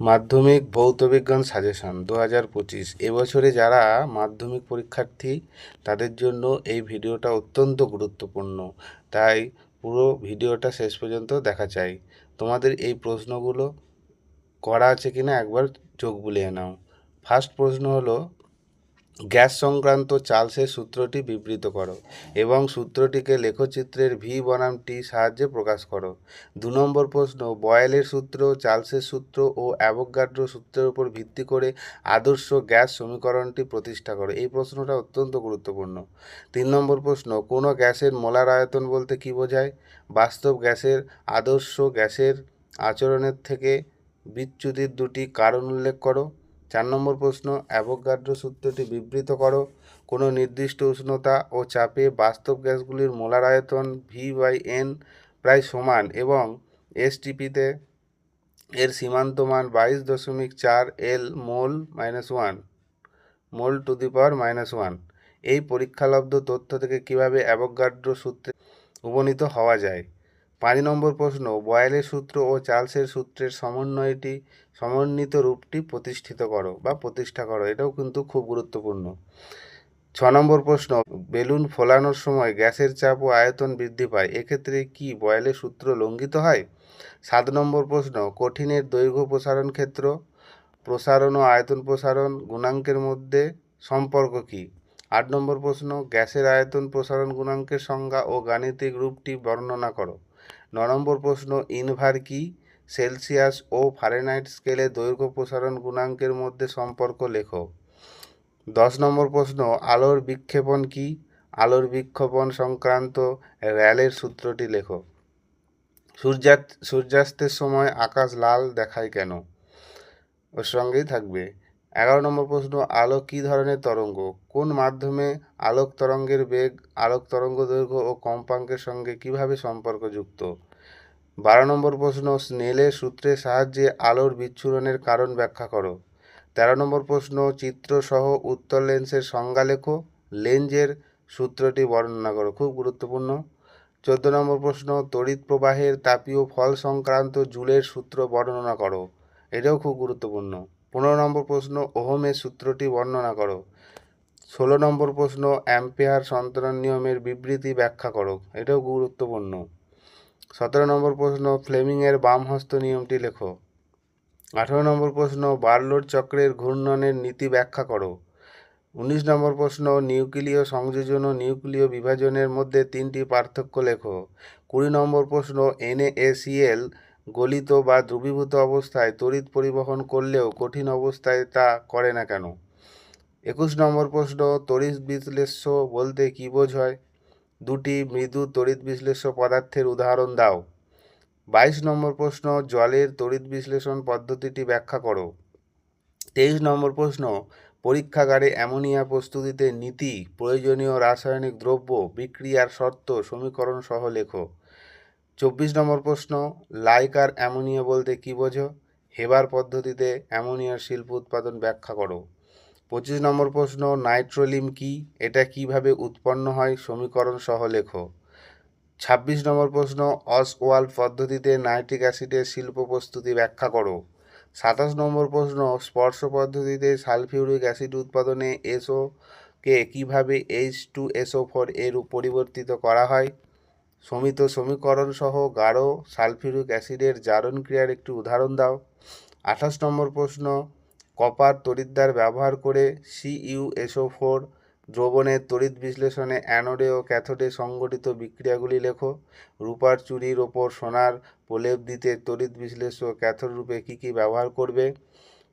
মাধ্যমিক ভৌত বিজ্ঞান সাজেশন দু হাজার পঁচিশ এবছরে যারা মাধ্যমিক পরীক্ষার্থী, তাদের জন্য এই ভিডিওটা অত্যন্ত গুরুত্বপূর্ণ। তাই পুরো ভিডিওটা শেষ পর্যন্ত দেখা চাই। তোমাদের এই প্রশ্নগুলো করা আছে কিনা একবার চোখ বুলিয়ে নাও। ফার্স্ট প্রশ্ন হলো গ্যাস সংক্রান্ত চার্লসের সূত্রটি বিবৃত করো এবং সূত্রটিকে লেখচিত্রের ভি বনাম টি সাহায্যে প্রকাশ করো। দু নম্বর প্রশ্ন, বয়েলের সূত্র, চার্লসের সূত্র ও অ্যাভোগাড্রো সূত্রের উপর ভিত্তি করে আদর্শ গ্যাস সমীকরণটি প্রতিষ্ঠা করো। এই প্রশ্নটা অত্যন্ত গুরুত্বপূর্ণ। তিন নম্বর প্রশ্ন, কোনো গ্যাসের মোলার আয়তন বলতে কী বোঝায়? বাস্তব গ্যাসের আদর্শ গ্যাসের আচরণের থেকে বিচ্যুতির দুটি কারণ উল্লেখ করো। চার নম্বর প্রশ্ন, অ্যাভোগাড্রো সূত্রটি বিবৃত করো। কোনো নির্দিষ্ট উষ্ণতা ও চাপে বাস্তব গ্যাসগুলির মোলার আয়তন ভি বাই এন প্রায় সমান এবং এসটিপিতে এর সীমান্ত মান বাইশ দশমিক চার L mole minus one mole to the power minus one এই পরীক্ষালব্ধ তথ্য থেকে কীভাবে অ্যাভোগাড্রো সূত্রে উপনীত হওয়া যায়? পাঁচ নম্বর প্রশ্ন, বয়েলের সূত্র ও চার্লসের সূত্রের সমন্বয়টি, সমন্বিত রূপটি প্রতিষ্ঠিত করো বা প্রতিষ্ঠা করো, এটাও কিন্তু খুব গুরুত্বপূর্ণ। ছ নম্বর প্রশ্ন, বেলুন ফোলানোর সময় গ্যাসের চাপ ও আয়তন বৃদ্ধি পায়, এক্ষেত্রে কি বয়েলের সূত্র লঙ্ঘিত হয়? সাত নম্বর প্রশ্ন, কঠিনের দৈর্ঘ্য প্রসারণ ক্ষেত্র, প্রসারণ ও আয়তন প্রসারণ গুণাঙ্কের মধ্যে সম্পর্ক কী? আট নম্বর প্রশ্ন, গ্যাসের আয়তন প্রসারণ গুণাঙ্কের সংজ্ঞা ও গাণিতিক রূপটি বর্ণনা করো। ন নম্বর প্রশ্ন, ইনভার কি? সেলসিয়াস ও ফারেনহাইট স্কেলে দৈর্ঘ্য প্রসারণ গুণাঙ্কের মধ্যে সম্পর্ক লেখো। দশ নম্বর প্রশ্ন, আলোর বিক্ষেপণ কি? আলোর বিক্ষেপণ সংক্রান্ত র্যালের সূত্রটি লেখো। সূর্যা সূর্যাস্তের সময় আকাশ লাল দেখায় কেন? ওর সঙ্গেই থাকবে। এগারো নম্বর প্রশ্ন, আলো কী ধরনের তরঙ্গ? কোন মাধ্যমে আলোক তরঙ্গের বেগ, আলোক তরঙ্গ দৈর্ঘ্য ও কম্পাঙ্কের সঙ্গে কীভাবে সম্পর্কযুক্ত? বারো নম্বর প্রশ্ন স্নেলের সূত্রের সাহায্যে আলোর বিচ্ছুরণের কারণ ব্যাখ্যা করো। তেরো নম্বর প্রশ্ন, চিত্রসহ উত্তর লেন্সের সংজ্ঞা লেখো, লেন্সের সূত্রটি বর্ণনা করো, খুব গুরুত্বপূর্ণ। চোদ্দ নম্বর প্রশ্ন, তড়িৎ প্রবাহের তাপীয় ফল সংক্রান্ত জুলের সূত্র বর্ণনা করো, এটাও খুব গুরুত্বপূর্ণ। পনেরো নম্বর প্রশ্ন, ওহমের সূত্রটি বর্ণনা করো, ষোলো নম্বর প্রশ্ন, অ্যাম্পেয়ার সন্তরণ নিয়মের বিবৃতি ব্যাখ্যা করো, এটাও গুরুত্বপূর্ণ। সতেরো নম্বর প্রশ্ন, ফ্লেমিংয়ের বামহস্ত নিয়মটি লেখো। আঠেরো নম্বর প্রশ্ন, বার্লোর চক্রের ঘূর্ণনের নীতি ব্যাখ্যা করো। উনিশ নম্বর প্রশ্ন, নিউক্লিয় সংযোজন ও নিউক্লিয় বিভাজনের মধ্যে তিনটি পার্থক্য লেখো। কুড়ি নম্বর প্রশ্ন এনএএসিএল গলিত বা দ্রবীভূত অবস্থায় তড়িৎ পরিবহন করলেও কঠিন অবস্থায় তা করে না কেন? একুশ নম্বর প্রশ্ন, তড়িৎ বিশ্লেষ্য বলতে কী বোঝায়? দুটি মৃদু তড়িৎ বিশ্লেষ্য পদার্থের উদাহরণ দাও। বাইশ নম্বর প্রশ্ন, জলের তড়িৎ বিশ্লেষণ পদ্ধতিটি ব্যাখ্যা করো। তেইশ নম্বর প্রশ্ন, পরীক্ষাগারে অ্যামোনিয়া প্রস্তুতিতে নীতি, প্রয়োজনীয় রাসায়নিক দ্রব্য, বিক্রিয়ার শর্ত, সমীকরণ সহ লেখো। চব্বিশ নম্বর প্রশ্ন, লাইকার অ্যামোনিয়া বলতে কী বোঝো? হেবার পদ্ধতিতে অ্যামোনিয়ার শিল্প উৎপাদন ব্যাখ্যা করো। পঁচিশ নম্বর প্রশ্ন, নাইট্রোলিম কি? এটা কীভাবে উৎপন্ন হয়? সমীকরণ সহ লেখো। ছাব্বিশ নম্বর প্রশ্ন অস অসওয়াল পদ্ধতিতে নাইট্রিক অ্যাসিডের শিল্প প্রস্তুতি ব্যাখ্যা করো। সাতাশ নম্বর প্রশ্ন, স্পর্শ পদ্ধতিতে সালফিউরিক অ্যাসিড উৎপাদনে এসও কে কীভাবে এইচ টু এসও ফোর এর পরিবর্তিত করা হয়? সমিত সমীকরণ সহ গাঢ় সালফিউরিক অ্যাসিডের জারণ ক্রিয়ার একটি উদাহরণ দাও। আঠাশ নম্বর প্রশ্ন কপার তড়িৎদ্বার ব্যবহার করে সিইউএসও ফোর দ্রবণের তড়িৎ বিশ্লেষণে অ্যানোডে ও ক্যাথোডে সংঘটিত বিক্রিয়াগুলি লেখো। রূপার চুরির ওপর সোনার প্রলেপ দিতে তড়িৎ বিশ্লেষ্য ক্যাথোড রূপে কী কী ব্যবহার করবে?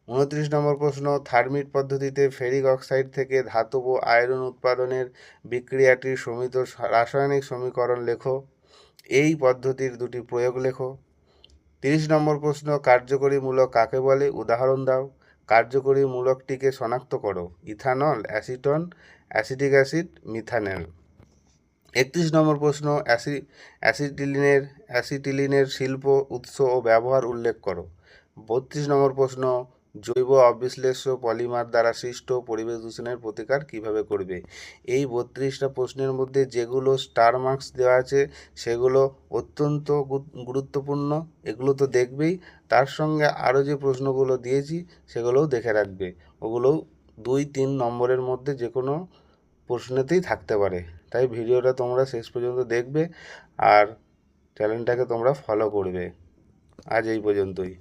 উনত্রিশ নম্বর প্রশ্ন, থার্মিট পদ্ধতিতে ফেরিক অক্সাইড থেকে ধাতব আয়রন উৎপাদনের বিক্রিয়াটির সমিত রাসায়নিক সমীকরণ লেখো। এই পদ্ধতির দুটি প্রয়োগ লেখো। তিরিশ নম্বর প্রশ্ন কার্যকরী মূলক কাকে বলে? উদাহরণ দাও। কার্যকরী মূলকটিকে শনাক্ত করো। Ethanol, acetone, acetic acid, methanal. একত্রিশ নম্বর প্রশ্ন, অ্যাসি, অ্যাসিটিলিনের অ্যাসিটিলিনের শিল্প, উৎস ও ব্যবহার উল্লেখ করো। বত্রিশ নম্বর প্রশ্ন জৈব অবিশ্লেষ্য পলিমার দ্বারা সৃষ্ট পরিবেশ দূষণের প্রতিকার কীভাবে করবে? এই বত্রিশটা প্রশ্নের মধ্যে যেগুলো স্টার মার্কস দেওয়া আছে, সেগুলো অত্যন্ত গুরুত্বপূর্ণ। এগুলো তো দেখবেই। তার সঙ্গে আরও যে প্রশ্নগুলো দিয়েছি, সেগুলোও দেখে রাখবে। ওগুলোও দুই তিন নম্বরের মধ্যে যে কোনো প্রশ্নেতেই থাকতে পারে। তাই ভিডিওটা তোমরা শেষ পর্যন্ত দেখবে আর চ্যানেলটাকে তোমরা ফলো করবে। আজ এই পর্যন্তই।